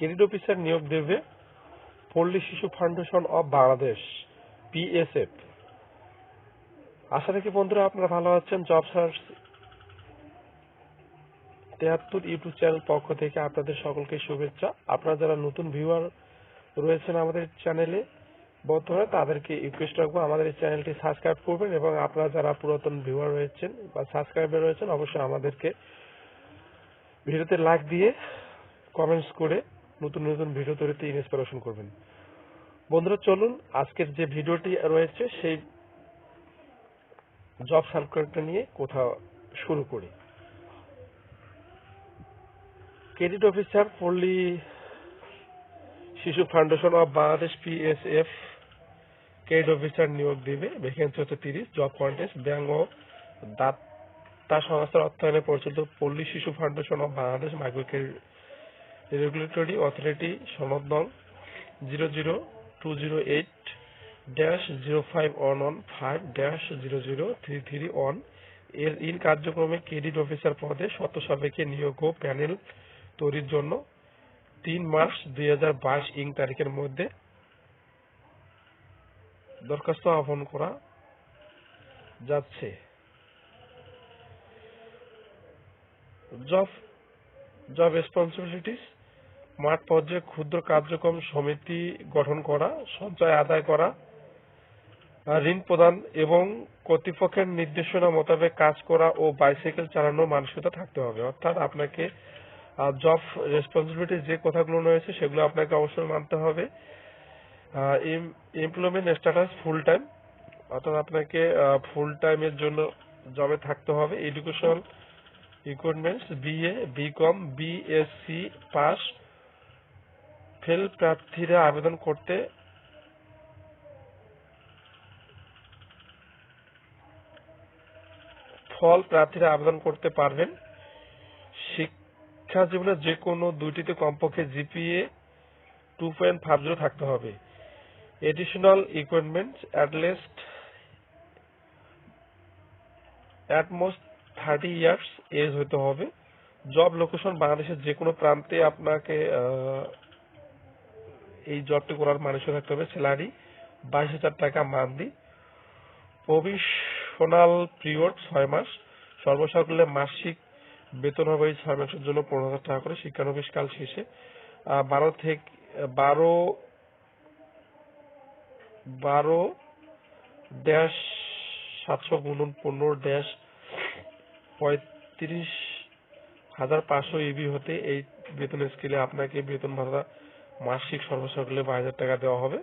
Credit officer নিয়োগ দেবে Palli Shishu foundation of Bangladesh, PSF. আশা রাখি বন্ধুরা আপনারা ভালো আছেন। জব সার্চ তেহাত্তর ইউটিউব চ্যানেল পক্ষ থেকে আপনাদের সকলকে শুভেচ্ছা। আপনারা যারা নতুন ভিউয়ার রয়েছেন আমাদের চ্যানেলে বর্তমানে তাদেরকে রিকোয়েস্ট রাখব আমাদের এই চ্যানেলটি সাবস্ক্রাইব করবেন এবং আপনারা যারা পুরাতন ভিউয়ার রয়েছেন বা সাবস্ক্রাইবার রয়েছেন, অবশ্যই আমাদেরকে ভিডিওতে লাইক দিয়ে কমেন্টস করে নতুন নতুন ভিডিও তৈরিতে ইন্সপিরেশন করবেন। বন্ধুরা, চলুন আজকের যে ভিডিওটি রয়েছে, সেই জব সার্কুলারটা নিয়ে কোথাও শুরু করি। Credit officer Palli Shishu foundation of Bangladesh PSF credit officer নিয়োগ দিবে। ভ্যাকেন্সি হচ্ছে তিরিশ জব কন্টেস্ট ব্যাংক ও দাতা সংস্থার অর্থায়নে পরিচালিত Palli Shishu foundation of Bangladesh micro regulatory authority সনদ নং zero zero two zero eight dash zero five one one five dash zero zero three three ওয়ানের ইন কার্যক্রমে ক্রেডিট অফিসার পদে শত সাবেকে নিয়োগ ও প্যানেল তৈরির জন্য তিন মার্চ দুই হাজার বাইশ ইং তারিখের মধ্যে দরখাস্ত আহ্বান করা যাচ্ছে। জব জব রেসপন্সিবিলিটিস মাঠ পর্যায়ে ক্ষুদ্র কার্যক্রম সমিতি গঠন করা, সঞ্চয় আদায় করা ঋণ প্রদান এবং কর্তৃপক্ষের নির্দেশনা মোতাবেক কাজ করা ও বাইসাইকেল চালানোর মানসিকতা থাকতে হবে। অর্থাৎ আপনাকে জব রেসপন্সিবিলিটি যে কথাগুলো রয়েছে সেগুলো আপনাকে অবশ্যই মানতে হবে। এমপ্লয়মেন্ট স্ট্যাটাস ফুল টাইম অর্থাৎ আপনাকে ফুল টাইমের জন্য জবে থাকতে হবে। Education recruitments BA BCom BSc pass fail প্রার্থীরা আবেদন করতে ফল প্রার্থীরা আবেদন করতে পারবেন। শিক্ষা জীবনে যে কোনো দুইটিতে কমপক্ষে GPA two point five zero থাকতে হবে। Additional equipment at least at most thirty years age হতে হবে। জব লোকেশন বাংলাদেশের যে কোনো প্রান্তে আপনাকে এই জবটি করার মানুষও থাকতে হবে, স্যালারি, বাইশ হাজার টাকা মান্থলি। প্রভিশনাল পিরিয়ড ছয় মাস। সর্বসাকুল্যে মাসিক বেতন হবে এই ছয় মাসের জন্য পনেরো হাজার টাকা করে। শিক্ষানবিশ কাল শেষে। বারো থেকে, বারো বারো ড্যাশ সাতশো গুণন পনেরো ড্যাশ পঁয়ত্রিশ হাজার পাঁচশো ইবি হতে এই বেতন স্কেলে আপনাকে বেতন ভাতা মাসিক সর্বসাকুল্যে বাইশ হাজার টাকা দেওয়া হবে।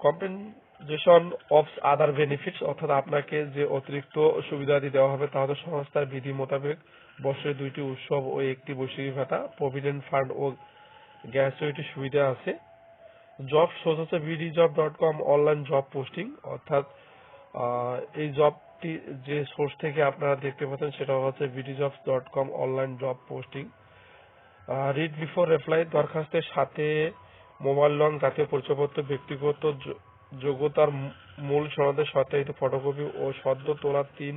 কম্পেনজেশন অফ আদার বেনিফিটস অর্থাৎ আপনাকে যে অতিরিক্ত সুবিধাদি দেওয়া হবে, তা হলো সংস্থার বিধি মোতাবেক বছরে দুইটি উৎসব ও একটি বৈশাখী ভাতা প্রভিডেন্ট ফান্ড ও গ্যাসুইটি সুবিধা আছে। জব সোর্স হচ্ছে BD job dot com online job posting অর্থাৎ এই জবটি যে সোর্স থেকে আপনারা দেখতে পাচ্ছেন, সেটা হচ্ছে BD jobs dot com online job posting read before apply দরখাস্তের সাথে মোবাইল নং জাতীয় পরিচয়পত্র, ব্যক্তিগত যোগ্যতার মূল সনদের সত্যায়িত ফটোকপি ও সদ্য তোলা তিন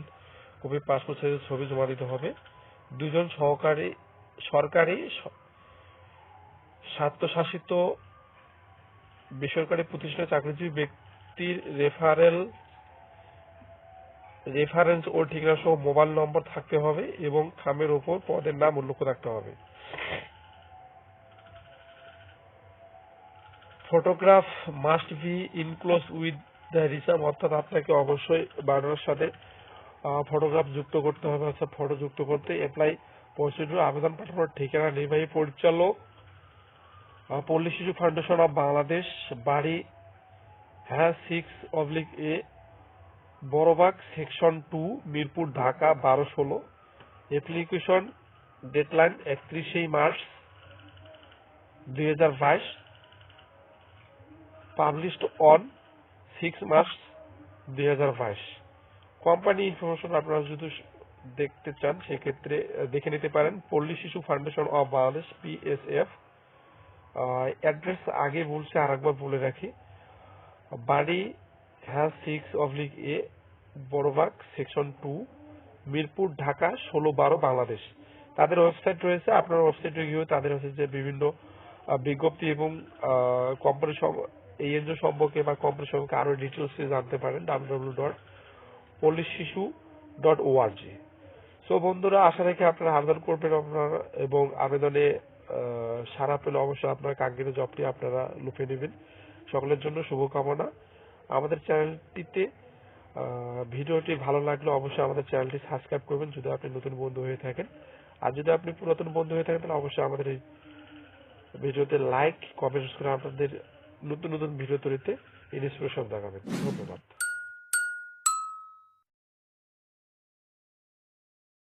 কপি পাসপোর্ট সাইজের ছবি জমা দিতে হবে। দুজন সহকারী, সরকারি স্বায়ত্তশাসিত বেসরকারি প্রতিষ্ঠানে চাকরিজীবী ব্যক্তির রেফারেল রেফারেন্স ও ঠিকানা সহ মোবাইল নম্বর থাকতে হবে এবং খামের ওপর পদের নাম উল্লেখ থাকতে হবে। Photograph must be enclose with the reserve অর্থাৎ আপনাকে অবশ্যই বানানোর সাথে ফটোগ্রাফ যুক্ত করতে হবে, অর্থাৎ ফটো যুক্ত করতে অ্যাপ্লাই প্রসিডিউর আবেদন পাঠানোর ঠিকানা, নির্বাহী পরিচালক পল্লী শিশু ফাউন্ডেশন অফ বাংলাদেশ, বাড়ি হ্যাঁ six oblique A Borobag section two, Mirpur, Dhaka, বারো ষোলো। অ্যাপ্লিকেশন ডেডলাইন একত্রিশে মার্চ দুই হাজার বাইশ। পাবলিশড অন সিক্স মার্চ দুই হাজার বাইশ। কোম্পানি ইনফরমেশন আপনারা যদি দেখতে চান, সেক্ষেত্রে দেখে নিতে পারেন। Palli Shishu foundation of Bangladesh PSF address আগে বলছে আর একবার বলে রাখি। বাড়ি হ্যাঁ six oblique A Borobag section two Mirpur, Dhaka, ষোলো বারো, বাংলাদেশ। তাদের ওয়েবসাইট রয়েছে, আপনার ওয়েবসাইটে গিয়েও তাদের হচ্ছে যে বিভিন্ন বিজ্ঞপ্তি এবং কোম্পানি এই এনজিও সম্পর্কে বা কোম্পানি সম্পর্কে আরও ডিটেলস জানতে পারেন ডাব্লিউ ডট পল্লী শিশু ডট ওআরজি সো বন্ধুরা, আশা রেখে আপনারা আবেদন করবেন আপনার, এবং আবেদনে সারা পেলে অবশ্যই আপনার কাঙ্ক্ষিত জবটি আপনারা লুফে নেবেন। সকলের জন্য শুভকামনা। আমাদের চ্যানেলটিতে ভিডিওটি ভালো লাগলে অবশ্যই আমাদের চ্যানেলটি সাবস্ক্রাইব করবেন যদি আপনি নতুন বন্ধু হয়ে থাকেন। আর যদি আপনি পুরাতন বন্ধু হয়ে থাকেন, তাহলে অবশ্যই আমাদের এই ভিডিওতে লাইক কমেন্টস করে আপনাদের নতুন নতুন ভিডিও তৈরিতে ইনস্পিরেশন দেখাবেন। ধন্যবাদ।